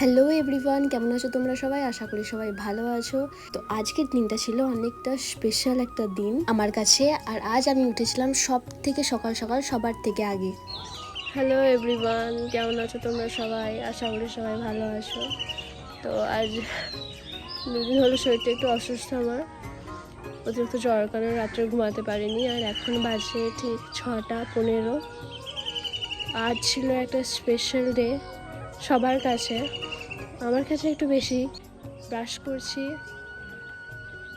Hello everyone কেমন আছো তোমরা সবাই? আশা করি সবাই ভালো আছো। তো আজকের দিনটা ছিল অনেকটা স্পেশাল একটা দিন আমার কাছে। আর আজ আমি উঠেছিলাম সব থেকে সকাল সকাল সবার থেকে আগে। হ্যালো এভরিওয়ান কেমন আছো তোমরা সবাই? আশা করি সবাই ভালো আছো। তো আজ দুদিন হলো শরীরটা একটু অসুস্থ আমার। অতিরিক্ত জ্বর কারণে রাত্রে ঘুমাতে পারিনি। আর এখন বাজে ঠিক ছটা পনেরো। আজ ছিল একটা স্পেশাল ডে সবার কাছে, আমার কাছে একটু বেশি ব্রাশ করছি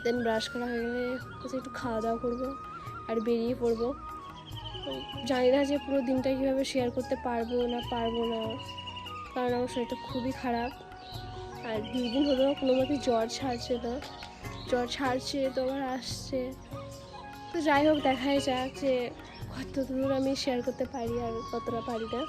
দেন ব্রাশ করা হয়ে গেলে একটু খাওয়া দাওয়া করব আর বেরিয়ে পড়ব। জানি না যে পুরো দিনটা কীভাবে শেয়ার করতে পারব না পারব না, কারণ আমার শরীরটা খুবই খারাপ। আর দুই দিন হলো কোনো জ্বর ছাড়ছে না, জ্বর ছাড়ছে, তো আবার আসছে। তো যাই হোক, দেখাই যাক যে কত দূর আমি শেয়ার করতে পারি আর কতটা পারি না।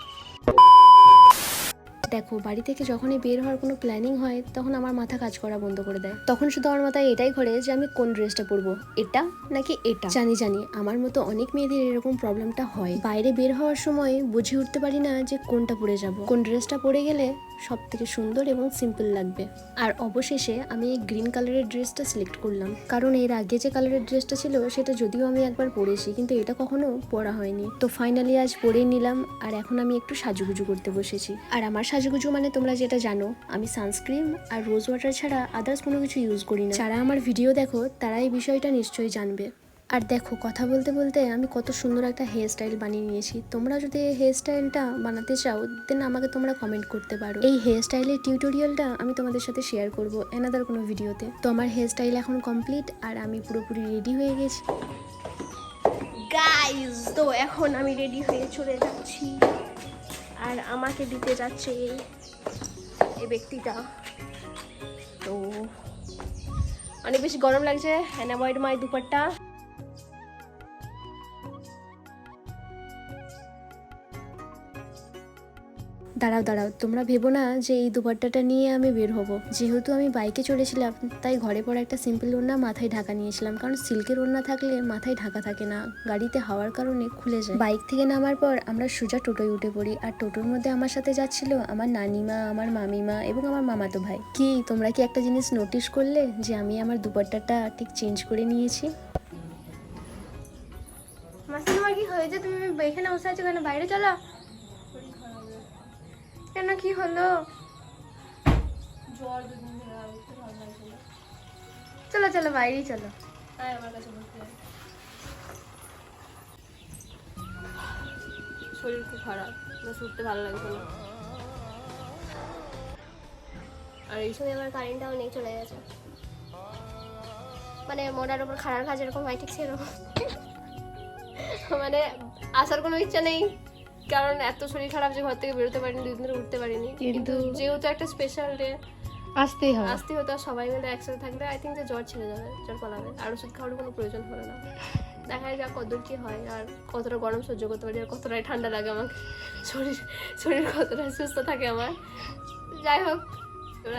দেখো, বাড়ি থেকে যখনই বের হওয়ার কোনো প্ল্যানিং হয়, তখন আমার মাথা কাজ করা বন্ধ করে দেয়। তখন শুধু আমার মাথায় এটাই ঘোরে যে আমি কোন ড্রেসটা পরবো, এটা নাকি এটা? জানি জানি, আমার মতো অনেক মেয়েদের এরকম প্রবলেমটা হয়। বাইরে বের হওয়ার সময় বুঝে উঠতে পারি না যে কোনটা পরে যাব। কোন ড্রেসটা পরে গেলে সব থেকে সুন্দর এবং সিম্পল লাগবে। আর অবশেষে আমি এই গ্রিন কালারের ড্রেসটা সিলেক্ট করলাম। কারণ এর আগে যে কালারের ড্রেসটা ছিল, সেটা যদিও আমি একবার পরেছি, কিন্তু এটা কখনো পরা হয়নি। তো ফাইনালি আজ পরেই নিলাম, আর এখন আমি একটু সাজুগুজু করতে বসেছি। আর আমার সাজুগুজু মানে তোমরা যেটা জানো, আমি সানস্ক্রিন আর রোজ ওয়াটার ছাড়া আদার্স কোনো কিছু ইউজ করি না। যারা আমার ভিডিও দেখো তারা এই বিষয়টা নিশ্চয়ই জানবে। আর দেখো, কথা বলতে বলতে আমি কত সুন্দর একটা হেয়ার স্টাইল বানিয়ে নিয়েছি। তোমরা যদি এই হেয়ার স্টাইলটা বানাতে চাও দেন আমাকে তোমরা কমেন্ট করতে পারো। এই হেয়ার স্টাইলের টিউটোরিয়ালটা আমি তোমাদের সাথে শেয়ার করব এনাদার কোনো ভিডিওতে তো আমার হেয়ার স্টাইল এখন কমপ্লিট আর আমি পুরোপুরি রেডি হয়ে গেছি। গাইজ তো এখন আমি রেডি হয়ে চলে যাচ্ছি। আর আমাকে দিতে যাচ্ছে এই- এই ব্যক্তিটা। তো অনেক বেশি গরম লাগছে অ্যান্ড অ্যাভয়েড মাই দুপাট্টা। দাঁড়াও দাঁড়াও, তোমরা ভেবো না যে এই দুপাট্টাটা নিয়ে আমি বের হব। যেহেতু আমি বাইকে চলেছিলাম তাই ঘরে পড়া একটা সিম্পল ওড়না মাথায় ঢাকা নিয়েছিলাম, কারণ সিল্কের ওড়না থাকলে মাথায় ঢাকা থাকে না, গাড়িতে হাওয়ার কারণে খুলে যায়। বাইক থেকে নামার পর আমরা সোজা টোটোয় উঠে পড়ি, আর টোটোর মধ্যে আমার সাথে যাচ্ছিল আমার নানিমা, আমার মামিমা এবং আমার মামাতো ভাই। কি, তোমরা কি একটা জিনিস নোটিশ করলে যে আমি আমার দুপাট্টাটা ঠিক চেঞ্জ করে নিয়েছি? মাসি তোমার কি হয়েছে? তুমি এখানে বসে আছো কেন? বাইরে চলো। কেন কি হলো? চলো চলো বাইরেই চলো। শরীর খুব খারাপ বাস উঠতে ভালো লাগছে না। আর এই সময় আমার কারেন্টটাও নেই চলে গেছে। মানে মোড়ার উপর খাড়ার কাজ এরকম হয় ঠিক সেরকম। মানে আসার কোনো ইচ্ছা নেই। কারণ এত শরীর খারাপ যে ঘর থেকে বেরোতে পারিনি দুদিন ধরে উঠতে পারিনি। কিন্তু যেহেতু একটা স্পেশাল ডে আসতেই হবে আসতে হতো আর সবাই মিলে একসাথে থাকলে আই থিঙ্ক যে জ্বর ছেড়ে যাবে জ্বর পালাবে আর ওষুধ খাওয়ার কোনো প্রয়োজন হবে না। দেখা যাক কতদূর কি হয় আর কতটা গরম সহ্য করতে পারি আর কতটাই ঠান্ডা লাগে আমাকে। শরীর শরীর কতটা সুস্থ থাকে আমার। যাই হোক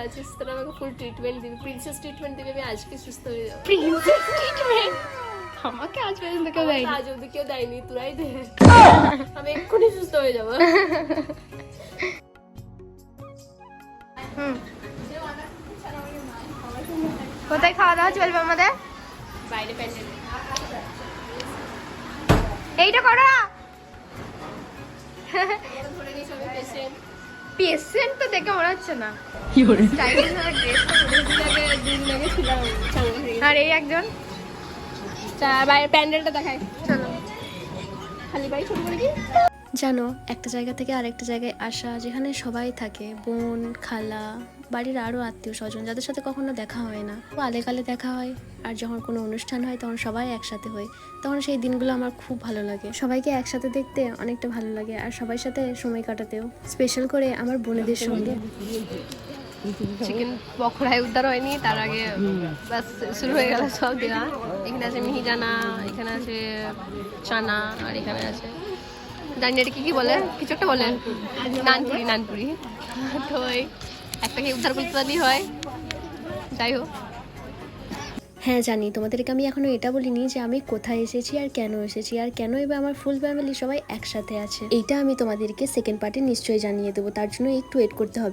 আজকে তোরা আমাকে ফুল ট্রিটমেন্ট দিবি প্রিন্সেস ট্রিটমেন্ট দিবি আমি আজকে সুস্থ হয়ে যাব। প্রিন্সেস ট্রিটমেন্ট আমাকে আজ পর্যন্ত কেউ দেয়নি? আজ অব্দি কেউ দেয়নি তোরাই দে। আমি এক্ষুনি সুস্থ হয়ে যাব। কোথায় খাওয়া দাওয়া চলবে আমাদের? বাইরে প্যান্ডেল এইটা করো। ধরে পেশেন্ট পেশেন্ট তো দেখে মনে হচ্ছে না। আর এই একজন? বাইরে প্যান্ডেলটা দেখাই। চলো। খালি বাড়ি ছোট করে কি জানো একটা জায়গা থেকে আরেকটা জায়গায় আসা যেখানে সবাই থাকে বোন খালা বাড়ির আরও আত্মীয় স্বজন যাদের সাথে কখনো দেখা হয় না। ও আলেকালে দেখা হয় আর যখন কোনো অনুষ্ঠান হয় তখন সবাই একসাথে হয়। তখন সেই দিনগুলো আমার খুব ভালো লাগে। সবাইকে একসাথে দেখতে অনেকটা ভালো লাগে আর সবার সাথে সময় কাটাতেও। স্পেশাল করে আমার বোনেদের সঙ্গে। চিকেন পকোড়ায় উদ্ধার হয়নি, তার আগে বাস শুরু হয়ে গেল সব দেওয়া এখানে আছে মিহিদানা, এখানে আছে চানা, আর এখানে আছে জানি এটা কি কি বলে, কিছু একটা বলে। নানপুরি নানপুরি। তো ওই একটাকে উদ্ধার করতে পারলেই হয়। যাই হোক। হ্যাঁ জানি। তোমাদেরকে আমি এখনও এটা বলিনি যে আমি কোথায় এসেছি আর কেন এসেছি আর কেন এবার আমার ফুল ফ্যামিলি সবাই একসাথে আছে। এইটা আমি তোমাদেরকে সেকেন্ড পার্টে নিশ্চয়ই জানিয়ে দেবো, তার জন্য একটু ওয়েট করতে হবে।